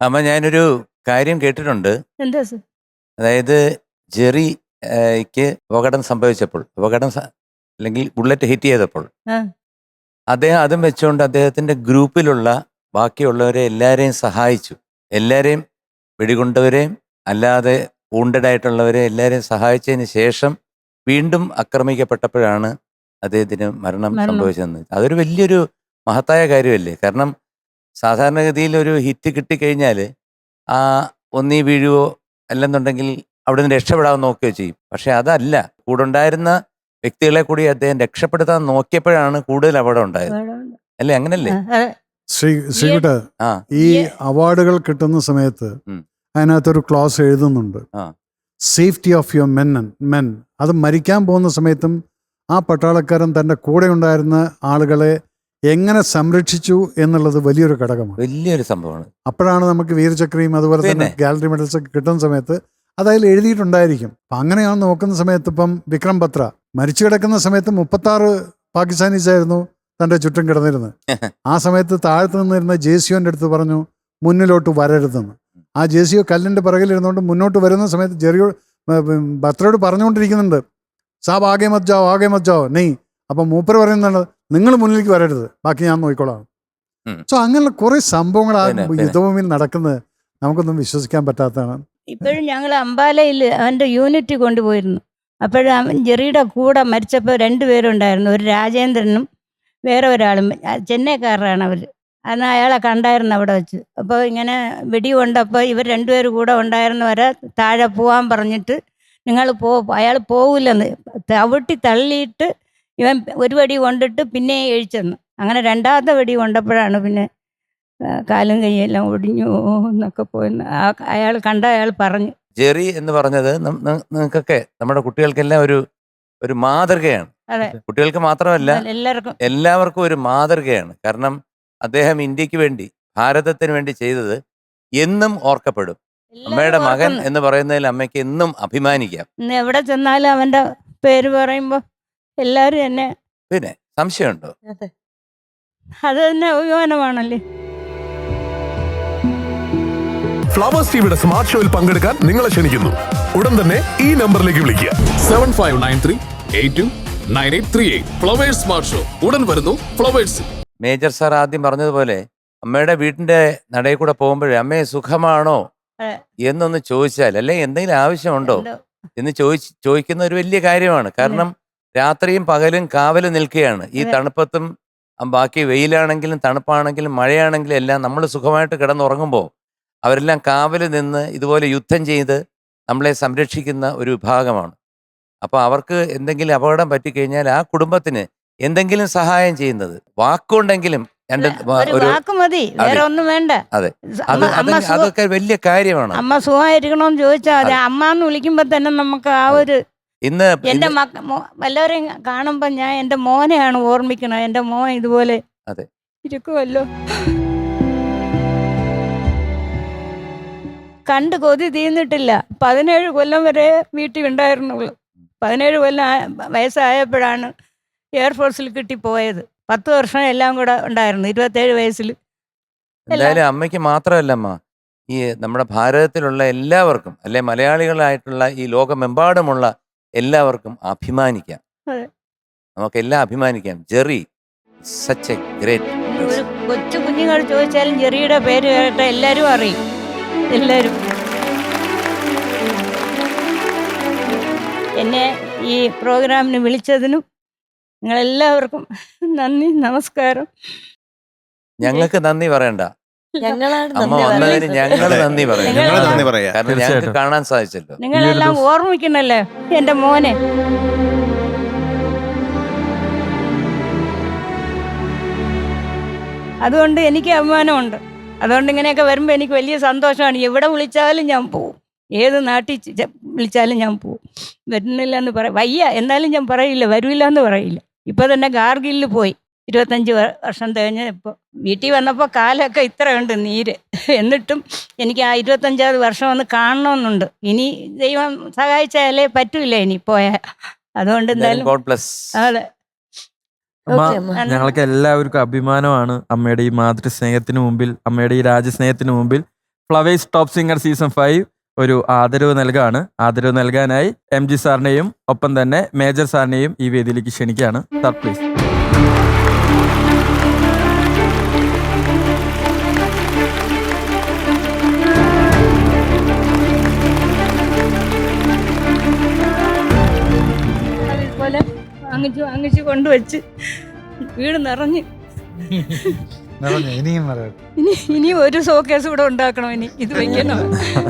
അമ്മ ഞാനൊരു കാര്യം കേട്ടിട്ടുണ്ട്. എന്താ സർ? അതായത് ജെറിക്ക് അപകടം സംഭവിച്ചപ്പോൾ അപകടം സ- അല്ലെങ്കിൽ ബുള്ളറ്റ് ഹിറ്റ് ചെയ്തപ്പോൾ ആ. അദ്ദേഹം അതും വെച്ചുകൊണ്ട് അദ്ദേഹത്തിന്റെ ഗ്രൂപ്പിലുള്ള ബാക്കിയുള്ളവരെ എല്ലാവരെയും സഹായിച്ചു. എല്ലാവരെയും വെടികൊണ്ടവരെയും അല്ലാതെ wounded ആയിട്ടുള്ളവരെ എല്ലാവരെയും സഹായിച്ചതിന് ശേഷം വീണ്ടും ആക്രമിക്കപ്പെട്ടപ്പോഴാണ് അദ്ദേഹത്തിന് മരണം മരണം. സംഭവിച്ചതെന്ന്. അതൊരു വലിയൊരു മഹത്തായ കാര്യമല്ലേ? കാരണം സാധാരണഗതിയിൽ ഒരു ഹിറ്റ് കിട്ടിക്കഴിഞ്ഞാൽ ആ ഒന്നീ വീഴുവോ അല്ലെന്നുണ്ടെങ്കിൽ അവിടെ നിന്ന് രക്ഷപ്പെടാൻ നോക്കുകയോ ചെയ്യും. പക്ഷെ അതല്ല. കൂടെ ഉണ്ടായിരുന്ന വ്യക്തികളെ കൂടി അദ്ദേഹം രക്ഷപ്പെടുത്താൻ നോക്കിയപ്പോഴാണ് കൂടുതൽ അപകടം ഉണ്ടായത്. അല്ലേ? അങ്ങനല്ലേ? ശ്രീ ശ്രീകുട്ട ആ. ഈ അവാർഡുകൾ കിട്ടുന്ന സമയത്ത്. അതിനകത്തൊരു ക്ലോസ് എഴുതുന്നുണ്ട്. Safety of your men men അത് മരിക്കാൻ പോകുന്ന സമയത്തും ആ പട്ടാളക്കാരൻ തന്റെ കൂടെ ഉണ്ടായിരുന്ന ആളുകളെ എങ്ങനെ സംരക്ഷിച്ചു എന്നുള്ളത് വലിയൊരു ഘടകമാണ്. വലിയൊരു സംഭവമാണ്. അപ്പോഴാണ് നമുക്ക് വീരചക്രയും അതുപോലെ തന്നെ ഗാലറി മെഡൽസ് ഒക്കെ കിട്ടുന്ന സമയത്ത് അതായത് എഴുതിയിട്ടുണ്ടായിരിക്കും. അപ്പം അങ്ങനെയാണ് നോക്കുന്ന സമയത്ത് ഇപ്പം വിക്രം ബത്ര മരിച്ചു കിടക്കുന്ന സമയത്ത് മുപ്പത്തി ആറ് പാകിസ്ഥാനീസ് ആയിരുന്നു തന്റെ ചുറ്റും കിടന്നിരുന്നത്. ആ സമയത്ത് താഴത്ത് നിന്നിരുന്ന ജെ സിയോന്റെ അടുത്ത് പറഞ്ഞു മുന്നിലോട്ട് വരരുതെന്ന്. ആ ജേസിയോ കല്ലിന്റെ കല്ലിന്റെ പിറകിലിരുന്നുകൊണ്ട് മുന്നോട്ട് വരുന്ന സമയത്ത് ജെറിയോ ബത്രയോട് പറഞ്ഞുകൊണ്ടിരിക്കുന്നുണ്ട് സാബ് ആകെ മത് ജാओ ആകെ മത് ജാओ നെയ് അപ്പം മൂപ്പർ പറയുന്നുണ്ട് നിങ്ങൾ മുന്നിലേക്ക് വരരുത്. ബാക്കി ഞാൻ നോക്കിക്കോളാം. സോ അങ്ങനെയുള്ള കുറെ സംഭവങ്ങൾ ആ. യുദ്ധഭൂമിയിൽ നടക്കുന്നത്. നമുക്കൊന്നും വിശ്വസിക്കാൻ പറ്റാത്തതാണ്. ഇപ്പോഴും ഞങ്ങൾ അമ്പാലയിൽ അവന്റെ യൂണിറ്റ് കൊണ്ടുപോയിരുന്നു. അപ്പോഴും അവൻ ജെറിയുടെ കൂടെ മരിച്ചപ്പോൾ രണ്ടുപേരുണ്ടായിരുന്നു ഒരു രാജേന്ദ്രനും വേറെ ഒരാളും. ചെന്നൈക്കാരാണ് ചെന്നൈക്കാരനാണ് അവർ അന്ന് അയാളെ കണ്ടായിരുന്നു അവിടെ വെച്ച്. അപ്പോൾ ഇങ്ങനെ വെടി കൊണ്ടപ്പോൾ ഇവർ രണ്ടുപേരും കൂടെ ഉണ്ടായിരുന്നവരെ താഴെ പോവാൻ പറഞ്ഞിട്ട് നിങ്ങൾ പോ അയാൾ പോവില്ലെന്ന്. അവിട്ടി തള്ളിയിട്ട് ഇവൻ ഒരു വെടി കൊണ്ടിട്ട് പിന്നെ എഴിച്ചെന്ന്. അങ്ങനെ രണ്ടാമത്തെ വെടി കൊണ്ടപ്പോഴാണ് പിന്നെ കാലും കൈയെല്ലാം ഒടിഞ്ഞു എന്നൊക്കെ പോയെന്ന് ആ അയാൾ കണ്ട അയാൾ പറഞ്ഞു. ജെറി എന്ന് പറഞ്ഞത് നിങ്ങൾക്കൊക്കെ നമ്മുടെ കുട്ടികൾക്കെല്ലാം ഒരു ഒരു മാതൃകയാണ്. കുട്ടികൾക്ക് മാത്രമല്ല എല്ലാവർക്കും. എല്ലാവർക്കും ഒരു മാതൃകയാണ്. കാരണം അദ്ദേഹം ഇന്ത്യയ്ക്ക് വേണ്ടി ഭാരതത്തിന് വേണ്ടി ചെയ്തത് എന്നും ഓർക്കപ്പെടും. അമ്മയുടെ മകൻ എന്ന് പറയുന്നതിൽ അമ്മയ്ക്ക് എന്നും അഭിമാനിക്കാം. എവിടെ ചെന്നാലും അവന്റെ പേര് പറയുമ്പോൾ എല്ലാവരും എന്നെ പിന്നെ സംശയമുണ്ടോ? അത്. തന്നെ അഭിമാനമാണല്ലേ ഫ്ലവേഴ്സ് ടിവിയുടെ സ്മാർട്ട് ഷോയിൽ പങ്കെടുക്കാൻ നിങ്ങളെ ക്ഷണിക്കുന്നു. ഉടൻ തന്നെ ഈ നമ്പറിലേക്ക് വിളിക്കുക. Seven five nine three eight two nine eight three eight Flowers smart show ഉടൻ വരുന്നു ഫ്ലവേഴ്സ് മേജർ സാർ ആദ്യം പറഞ്ഞതുപോലെ അമ്മയുടെ വീടിന്റെ നടയിൽ കൂടെ പോകുമ്പോഴേ അമ്മയെ സുഖമാണോ? എന്നൊന്ന് ചോദിച്ചാൽ അല്ലെങ്കിൽ എന്തെങ്കിലും ആവശ്യമുണ്ടോ? എന്ന് ചോദിച്ച് ചോദിക്കുന്ന ഒരു വലിയ കാര്യമാണ്. കാരണം രാത്രിയും പകലും കാവൽ നിൽക്കുകയാണ്. ഈ തണുപ്പത്തും ബാക്കി വെയിലാണെങ്കിലും തണുപ്പാണെങ്കിലും മഴയാണെങ്കിലും എല്ലാം നമ്മൾ സുഖമായിട്ട് കിടന്നുറങ്ങുമ്പോൾ അവരെല്ലാം കാവൽ നിന്ന് ഇതുപോലെ യുദ്ധം ചെയ്ത് നമ്മളെ സംരക്ഷിക്കുന്ന ഒരു വിഭാഗമാണ്. അപ്പോൾ അവർക്ക് എന്തെങ്കിലും അപകടം പറ്റിക്കഴിഞ്ഞാൽ ആ കുടുംബത്തിന് എന്തെങ്കിലും സഹായം ചെയ്യുന്നത്? വാക്കുണ്ടെങ്കിലും ഒരു മതി. വേറെ ഒന്നും വേണ്ട. അതെ. അത് അതൊക്കെ വലിയ കാര്യമാണ്. അമ്മ സുഖമായിരിക്കണമെന്ന് ചോദിച്ചാൽ അമ്മ എന്ന് വിളിക്കുമ്പോ തന്നെ നമുക്ക് ആ ഒരു ഇന്ന് എന്റെ എല്ലാവരെയും മക്ക മോ- വല്ലവരെയും കാണുമ്പോ ഞാൻ എന്റെ മോനെയാണ് ഓർമ്മിക്കണത്. എന്റെ മോൻ ഇതുപോലെ അതെ. ഇരിക്കുമല്ലോ കണ്ട് കൊതി തീർന്നിട്ടില്ല. പതിനേഴ് കൊല്ലം വരെ വീട്ടിൽ ഉണ്ടായിരുന്നുള്ളൂ. പതിനേഴ് കൊല്ലം വയസ്സായപ്പോഴാണ് എയർഫോഴ്സിൽ കിട്ടിപ്പോയത്. പത്ത് വർഷം എല്ലാം കൂടെ ഉണ്ടായിരുന്നു. ഇരുപത്തേഴ് വയസ്സിൽ. എന്തായാലും അമ്മയ്ക്ക് മാത്രമല്ല അമ്മ ഈ നമ്മുടെ ഭാരതത്തിലുള്ള എല്ലാവർക്കും അല്ലെ മലയാളികളായിട്ടുള്ള ഈ ലോകമെമ്പാടുമുള്ള എല്ലാവർക്കും അഭിമാനിക്കാം. നമുക്ക് എല്ലാം അഭിമാനിക്കാം. ജെറി സച്ച് എ ഗ്രേറ്റ് ഒരു കൊച്ചു കുഞ്ഞുങ്ങൾ ചോദിച്ചാലും ജെറിയുടെ പേര് കേട്ട എല്ലാവരും അറിയും. എല്ലാവരും. എന്നെ ഈ പ്രോഗ്രാമിന് വിളിച്ചതിനും നിങ്ങളെല്ലാവർക്കും നന്ദി നമസ്കാരം. ഞങ്ങൾക്ക് നന്ദി പറയണ്ട. ഞങ്ങളാണ് അമ്മ നന്ദി വന്നതിന് പറയുന്നത്. ഞങ്ങൾ നന്ദി പറയാം. ഞങ്ങൾ ഞങ്ങൾ നന്ദി നന്ദി പറയാ. കാരണം ഞങ്ങൾക്ക് കാണാൻ സാധിച്ചല്ലോ. നിങ്ങളെല്ലാം ഓർമ്മിക്കണല്ലേ എന്റെ മോനെ. അതുകൊണ്ട് എനിക്ക് അഭിമാനമുണ്ട്. അതുകൊണ്ട് ഇങ്ങനെയൊക്കെ വരുമ്പോൾ എനിക്ക് വലിയ സന്തോഷമാണ്. എവിടെ വിളിച്ചാലും ഞാൻ പോവും. ഏത് നാട്ടിൽ ചെ- ചെ- വിളിച്ചാലും ഞാൻ പോവും. വരുന്നില്ല എന്ന് പറ വയ്യ. എന്നാലും ഞാൻ പറയില്ല. വരില്ല എന്ന് പറയില്ല. ഇപ്പൊ തന്നെ ഗാർഗിലിൽ പോയി. ഇരുപത്തഞ്ച് വർഷം തികഞ്ഞ് ഇപ്പോൾ വീട്ടിൽ വന്നപ്പോൾ കാലൊക്കെ ഇത്രയുണ്ട് നീര്. എന്നിട്ടും എനിക്ക് ആ ഇരുപത്തഞ്ചാമത് വർഷം ഒന്ന് കാണണമെന്നുണ്ട് ഇനി ദൈവം സഹായിച്ചാലേ പറ്റൂല ഇനി പോയാൽ അതുകൊണ്ട് എന്തായാലും അതെ. ഞങ്ങൾക്ക് എല്ലാവർക്കും അഭിമാനമാണ് അമ്മയുടെ ഈ മാതൃസ്നേഹത്തിന് മുമ്പിൽ അമ്മയുടെ ഈ രാജ്യസ്നേഹത്തിന് മുമ്പിൽ. Flowers top singer season five ഒരു ആദരവ് നൽകാണ്. ആദരവ് നൽകാനായി എം ജി സാറിനെയും ഒപ്പം തന്നെ മേജർ സാറിനെയും ഈ വേദിയിലേക്ക് ക്ഷണിക്കുകയാണ്. സാർ പ്ലീസ് അതുപോലെ വാങ്ങിച്ചു വാങ്ങിച്ചു കൊണ്ടുവച്ച് വീട് നിറഞ്ഞ്. ഇനി ഇനി ഒരു ഷോക്കേസ് കൂടെ ഉണ്ടാക്കണം ഇനി. ഇത് വെക്കണം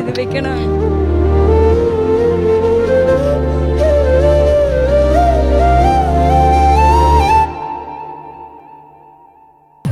ഇത് വെക്കണം.